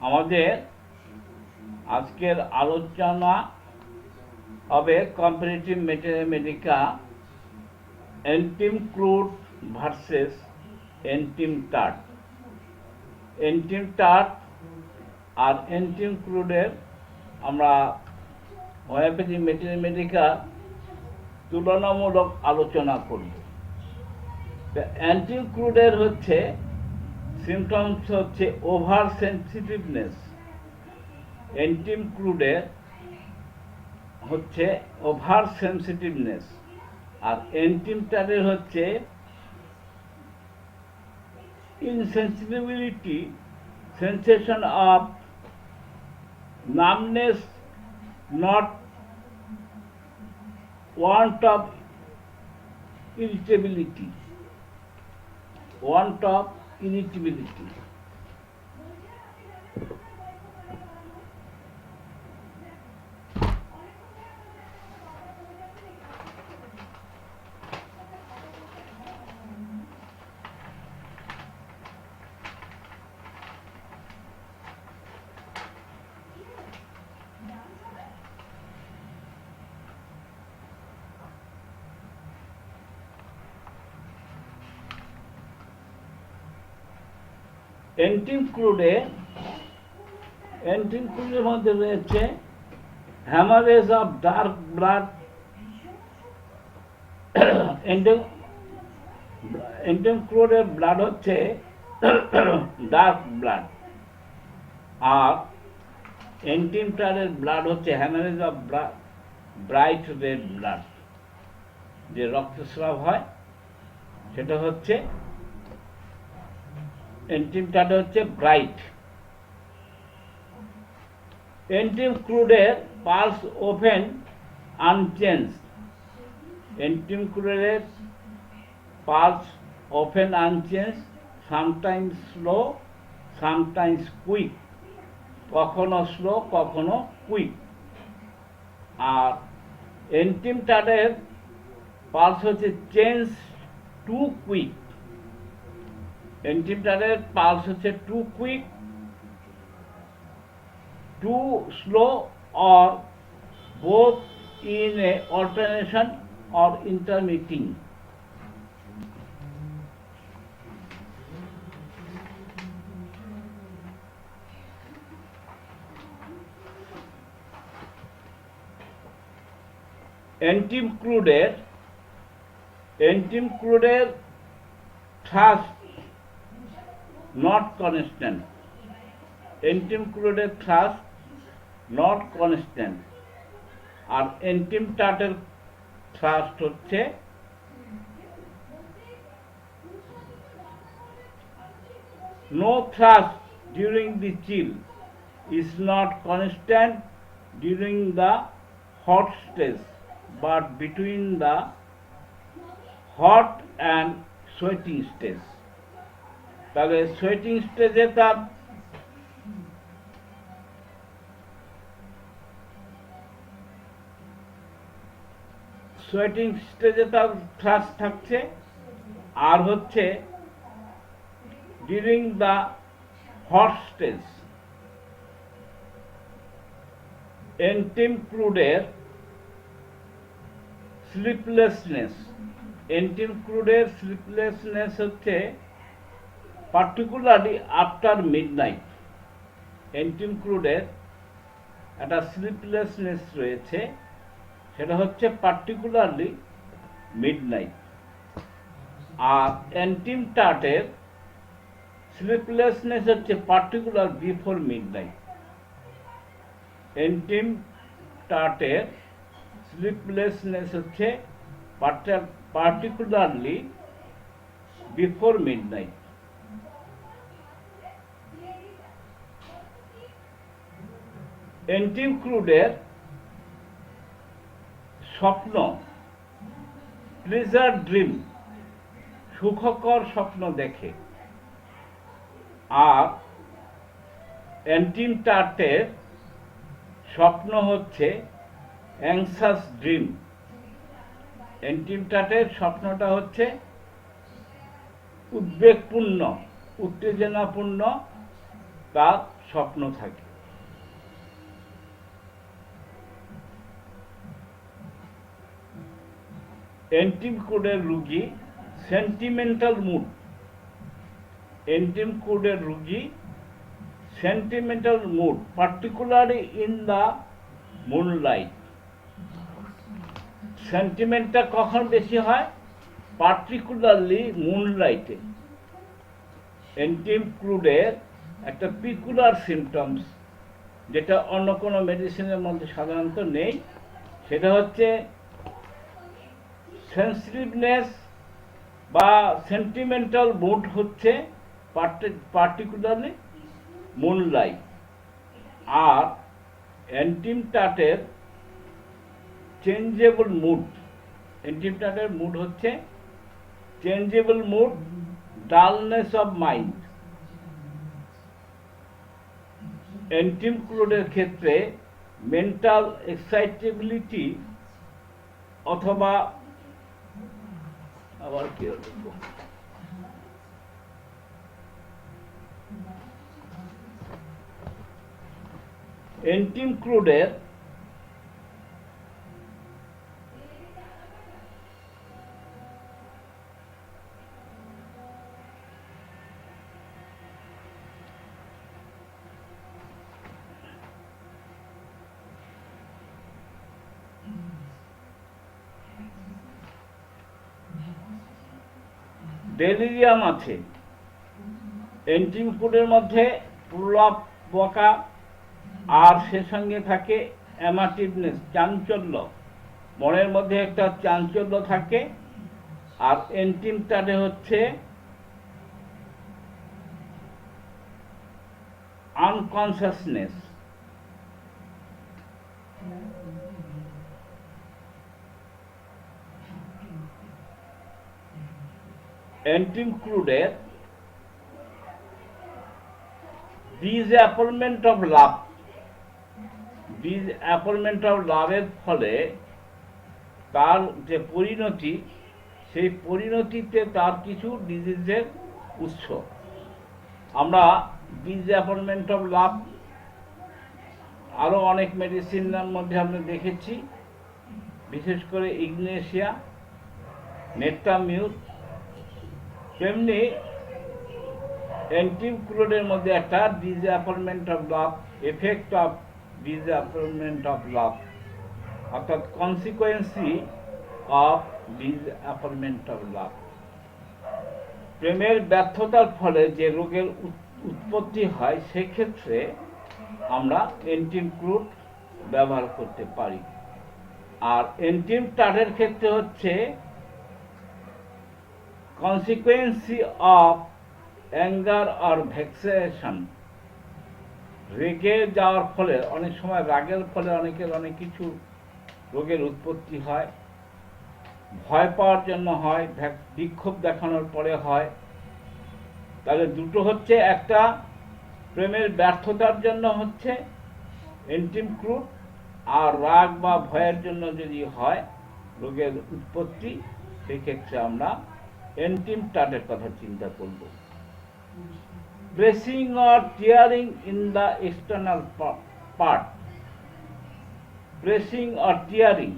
আমাদের আজকের আলোচনা হবে comparative Mathematica antim crud versus antim tart antim tart আর এন্টিম ক্রুডের আমরা হোমিওপ্যাথি ম্যাথমেটিকা তুলনামূলক আলোচনা করব। অ্যান্টিম ক্রুডের হচ্ছে সিমটমস হচ্ছে ওভার সেন্সিটিভনেস। এন্টিম ক্রুডের হচ্ছে ওভার সেন্সিটিভনেস। আর এন্টিমটারের হচ্ছে insensibility, sensation of numbness, not want of irritability want of irritability antim ক্রুডে antim ক্রুডের মধ্যে রয়েছে haemorrhage of dark blood antim ক্রুডের blood হচ্ছে ডার্ক ব্লাড আর এন্টিমটারের ব্লাড হচ্ছে haemorrhage of bright red blood যে রক্তস্রাব হয়, সেটা হচ্ছে এন্টিমটাটা হচ্ছে ব্রাইট এন্টিম ক্রুডের pulse open unchanged antim ক্রুডের pulse open unchanged sometimes slow sometimes quick কখনো স্লো কখনো কুইক আর এন্টিমটাটের পালস হচ্ছে চেঞ্জ টু কুইক এন্টিমটারের পালস হচ্ছে to quick to slow or both in a alternation or intermittent antim ক্রুডের antim ক্রুডের thrust not constant. Chloride thrust not constant. আর antim টাটের thrust হচ্ছে no thrust during the chill is not constant during the hot stage but between the hot and sweating stage তাহলে sweating স্টেজে তার sweating স্টেজে তার থ্রাস থাকছে। আর হচ্ছে during the hot stage antim ক্রুডের sleeplessness antim ক্রুডের স্লিপলেসনেস হচ্ছে particularly after midnight antim ক্রুডের একটা স্লিপলেসনেস রয়েছে, সেটা হচ্ছে পার্টিকুলারলি মিড নাইট আর অ্যান্টিম টার্টের স্লিপলেসনেস হচ্ছে particular before midnight antim টার্টের স্লিপলেসনেস হচ্ছে particularly before midnight antim ক্রুডের স্বপ্ন প্লেজার ড্রিম সুখকর স্বপ্ন দেখে। আর অ্যান্টিম টার্টের স্বপ্ন হচ্ছে অ্যাংসাস ড্রিম। অ্যান্টিম টার্টের স্বপ্নটা হচ্ছে উদ্বেগপূর্ণ, উত্তেজনাপূর্ণ তার স্বপ্ন থাকে। এন্টিমকোডের রুগী সেন্টিমেন্টাল মুড এন্টিমকোডের রুগী sentimental mood particularly in the moonlight সেন্টিমেন্টটা কখন বেশি হয়? পার্টিকুলারলি মুনলাইটে এন্টিমক্লুডের একটা পিকুলার সিমটমস যেটা অন্য কোনো মেডিসিনের মধ্যে সাধারণত নেই। সেটা হচ্ছে সেন্সিটিভনেস বা সেন্টিমেন্টাল মুড হচ্ছে পার্টিকুলারলি মুনলাইট আর অ্যান্টিমটাটের চেঞ্জেবল মুড অ্যান্টিমটাটের মুড হচ্ছে changeable mood dullness of mind অ্যান্টিমক্লোডের ক্ষেত্রে মেন্টাল এক্সাইটেবিলিটি অথবা আবার কি এন্টিম এন্টিমক্লুডের ডেলিরিয়াম আছে এন্টিমকুডের মধ্যে প্রলাপ বকা, আর সে সঙ্গে থাকে অ্যামাটিভনেস চাঞ্চল্য। মনের মধ্যে একটা চাঞ্চল্য থাকে, আর এন্টিমটাতে হচ্ছে unconsciousness included disappointment of love. Disappointment of লাভের ফলে তার যে পরিণতি, সেই পরিণতিতে তার কিছু ডিজিজের উৎস। আমরা ডিসঅ্যাপয়েন্টমেন্ট অফ লাভ আরও অনেক মেডিসিনের মধ্যে আমরা দেখেছি। বিশেষ করে ইগনেশিয়া নেট্টামিউর তেমনি অ্যান্টিক্লোডের মধ্যে একটা disappointment of love effect of disappointment of love অর্থাৎ consequence of disappointment of love প্রেমের ব্যর্থতার ফলে যে রোগের উৎপত্তি হয়, সেক্ষেত্রে আমরা এন্টিম এন্টিমক্লুড ব্যবহার করতে পারি। আর এন্টিম টাটের ক্ষেত্রে হচ্ছে consequence of anger or vexation. রেগে যাওয়ার ফলে, অনেক সময় রাগের ফলে অনেকের অনেক কিছু রোগের উৎপত্তি হয়। ভয় পাওয়ার জন্য হয় বিক্ষোভ দেখানোর পরে হয়। তাহলে দুটো হচ্ছে, একটা প্রেমের ব্যর্থতার জন্য হচ্ছে এন্টিম ক্রুড আর রাগ বা ভয়ের জন্য যদি হয়, রোগের উৎপত্তি, সেক্ষেত্রে আমরা এন্টিম টাটের কথা চিন্তা করব। Pressing or tearing in the external part pressing or tearing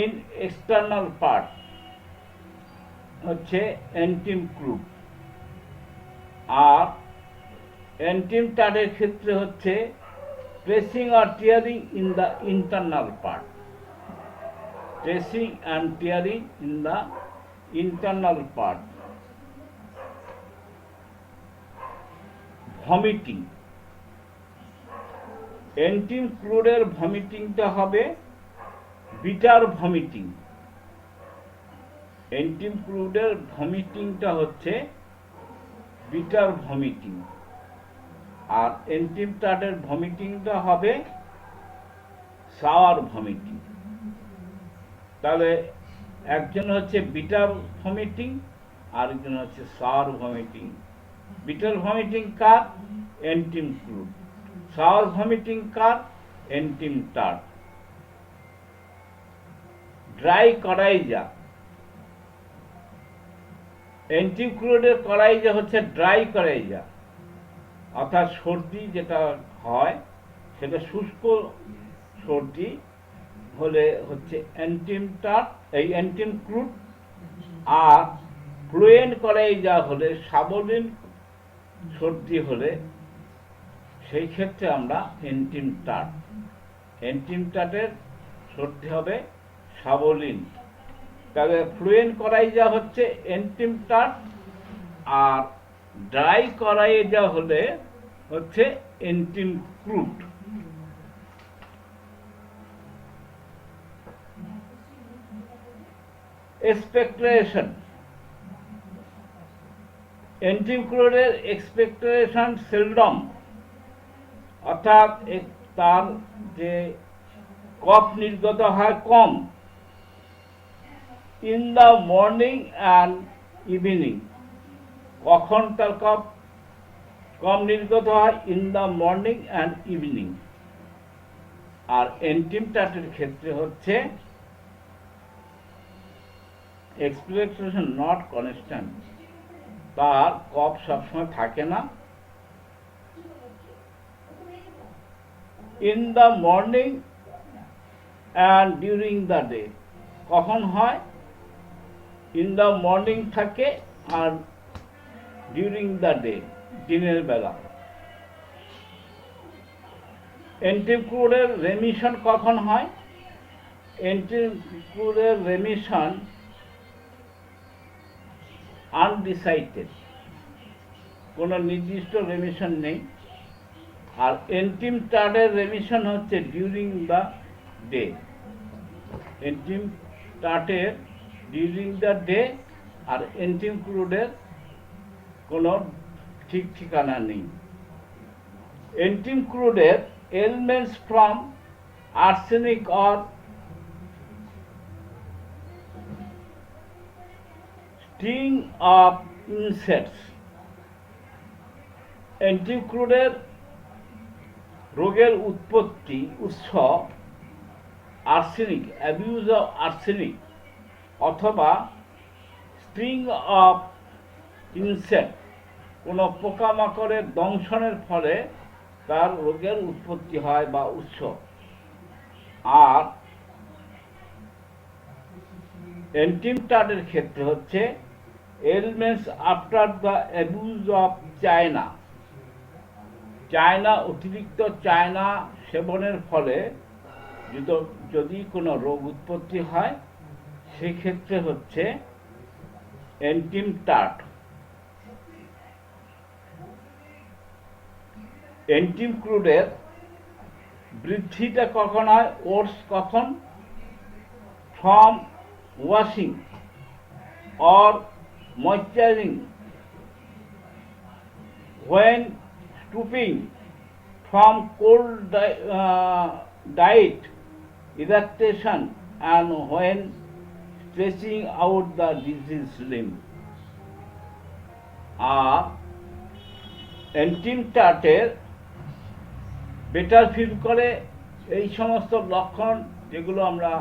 in external part হচ্ছে এন্টিম ক্রুড আর এন্টিম টাটের ক্ষেত্রে হচ্ছে pressing or tearing in the internal part tracing and tearing in the internal part. Vomiting এন্টিমক্লুডের ভমিটিংটা হবে bitter vomiting এন্টিমক্লুডের ভমিটিংটা হচ্ছে bitter vomiting আর এন্টিমটাটের ভমিটিংটা হবে সাওয়ার ভমিটিং তাহলে একজন হচ্ছে বিটার ভমিটিং আরেকজন হচ্ছে সার ভমিটিং বিটার ভমিটিং কার? Antim crud. সার ভমিটিং কার? Antim tart dry coryza. এন্টিক্রুডের coryza হচ্ছে ড্রাই করাইজা। অর্থাৎ সর্দি যেটা হয়, সেটা শুষ্ক সর্দি হলে হচ্ছে অ্যান্টিমটার এই অ্যান্টিম ক্রুড আর ফ্লুয়েন্ট করাই যা হলে সাবলীন সর্দি হলে, সেই ক্ষেত্রে আমরা এন্টিম টাট এন্টিম টাটের সর্দি হবে সাবলীন তবে ফ্লুয়েন্ট করাই যা হচ্ছে এন্টিম টাট আর ড্রাই করাই যা হলে হচ্ছে এন্টিম ক্রুড এক্সপেক্টেশন এন্টিক্লোডের এক্সপেক্টেশন সেলডম অর্থাৎ তার যে কফ নির্গত হয় কম in the morning and evening কখন তার কফ কম নির্গত হয়? In the morning and evening আর এন্টিমটাটের ক্ষেত্রে হচ্ছে এক্সপেকটেশন নট কনস্ট্যান্ট তার কপ সবসময় থাকে না। In the morning and during the day কখন হয়? ইন দ্য মর্নিং থাকে আর ডিউরিং দ্য ডে দিনের বেলা। এন্টিক্রুডের রেমিশন কখন হয়? এন্টিক্রুডের রেমিশন আনডিসাইডেড কোনো নির্দিষ্ট রেমিশন নেই। আর এন্টিম টার্ডের রেমিশন হচ্ছে ডিউরিং দ্য ডে এন্টিম টার্টের ডিউরিং দ্য ডে আর এন্টিম ক্রুডের কোনো ঠিক ঠিকানা নেই। Antim ক্রুডের ailments from arsenic or sting of insects. অ্যান্টিক্রুডের রোগের উৎপত্তি উৎস আর্সেনিক, অ্যাবিউজ অফ আর্সেনিক অথবা স্টিং অফ ইনসেক্ট। কোনো পোকামাকড়ের দংশনের ফলে তার রোগের উৎপত্তি হয় বা উৎস। আর এন্টিমটাটের ক্ষেত্রে হচ্ছে ailments after the abuse of China China অতিরিক্ত চায়না সেবনের ফলে যদি- কোনো রোগ উৎপত্তি হয়, সেক্ষেত্রে হচ্ছে এন্টিমটাট এন্টিম ক্রুডের বৃদ্ধিটা কখন হয়? ওটস কখন? From washing or moisturizing when stooping from cold di- uh, diet eructation and when stretching out the diseased limb আর অ্যান্টিমটাটের বেটার ফিল করে এই সমস্ত লক্ষণ যেগুলো আমরা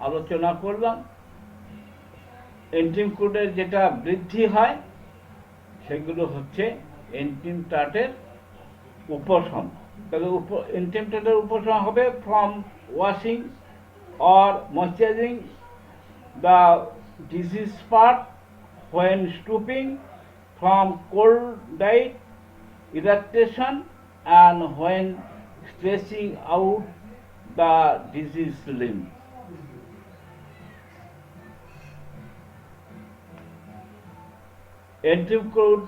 আলোচনা করলাম এন্টিম কোডের যেটা বৃদ্ধি হয়, সেগুলো হচ্ছে এন্টিম টাটের উপশম। তাহলে এন্টিম টাটের উপশম হবে from washing or moisturizing the disease part when stooping from cold diet eructation and when stretching out the disease limb antim ক্রুড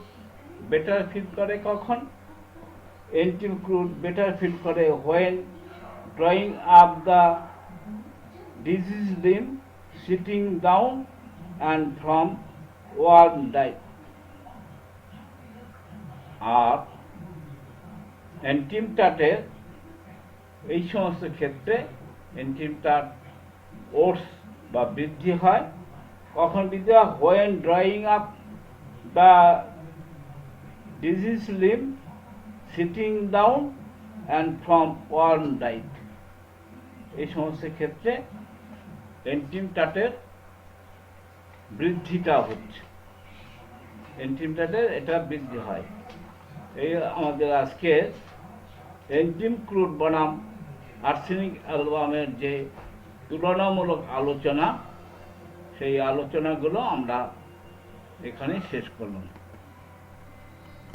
বেটার ফিল করে কখন? এন্টিম ক্রুড বেটার ফিল করে when drawing up the disease limb sitting down and from warm diet আর অ্যান্টিমটাটের এই সমস্ত ক্ষেত্রে অ্যান্টিমটাট oats বা বৃদ্ধি হয়। কখন বৃদ্ধি হয়? When drawing up the disease limb sitting down and from warm diet এই সমস্ত ক্ষেত্রে এন্টিমটাটের বৃদ্ধিটা হচ্ছে। এন্টিমটাটের এটা বৃদ্ধি হয়। এই আমাদের আজকে এন্টিম ক্রুড বনাম আর্সেনিক অ্যালবামের যে তুলনামূলক আলোচনা, সেই আলোচনাগুলো আমরা এখানে শেষ করলাম।